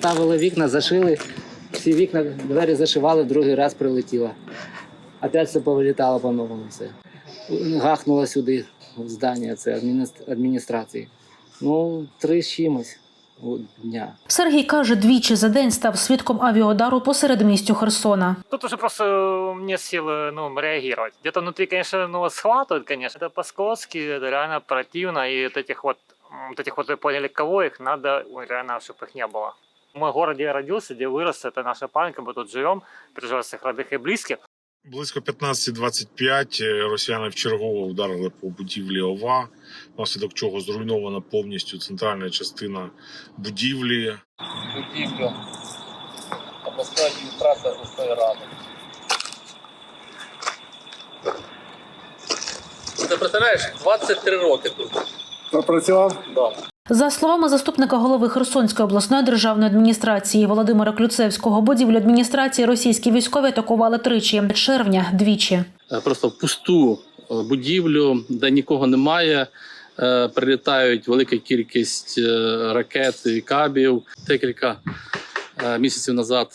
поставили вікна, зашили. Всі вікна, двері зашивали, другий раз прилетіло. Опять все повилітало по-новому все. Гахнуло сюди, в здання це адміністр- адміністрації. Ну, три з чимось у дня. Сергій каже, двічі за день став свідком авіаудару посеред містю Херсона. Тут уже просто э, нет сил ну, реагировать. Где-то внутри, конечно, ну, схватывают, конечно. Это по-скотски, это реально противно. И вот этих вот, м, вот этих вот, вы поняли, кого их надо, ой, реально, чтобы их не было. Мой город, где я родился, где вырос, это наша памятка, мы тут живем, переживаем своих родных и близких. Близько 15.25 е, росіяни вчергово вдарили по будівлі ОВА, внаслідок чого зруйнована повністю центральна частина будівлі. будівлю обласної адміністрації обласної ради. Ти представляєш, 23 роки тут. Пропрацював? Да. За словами заступника голови Херсонської обласної державної адміністрації Володимира Ключевського, будівлю адміністрації російські військові атакували тричі червня двічі. е, просто в пусту е, будівлю, де нікого немає. е, Прилітають велика кількість ракет і кабів. Декілька місяців назад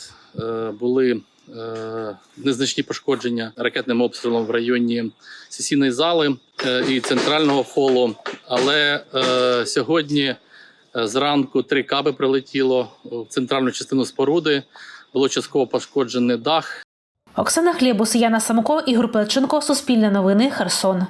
були незначні пошкодження ракетним обстрілом в районі сесійної зали е, і центрального холу. Але е, сьогодні е, зранку три каби прилетіло в центральну частину споруди. Було частково пошкоджений дах. Оксана Хлєбус, Яна Самко, Ігор Пелченко, Суспільне новини, Херсон.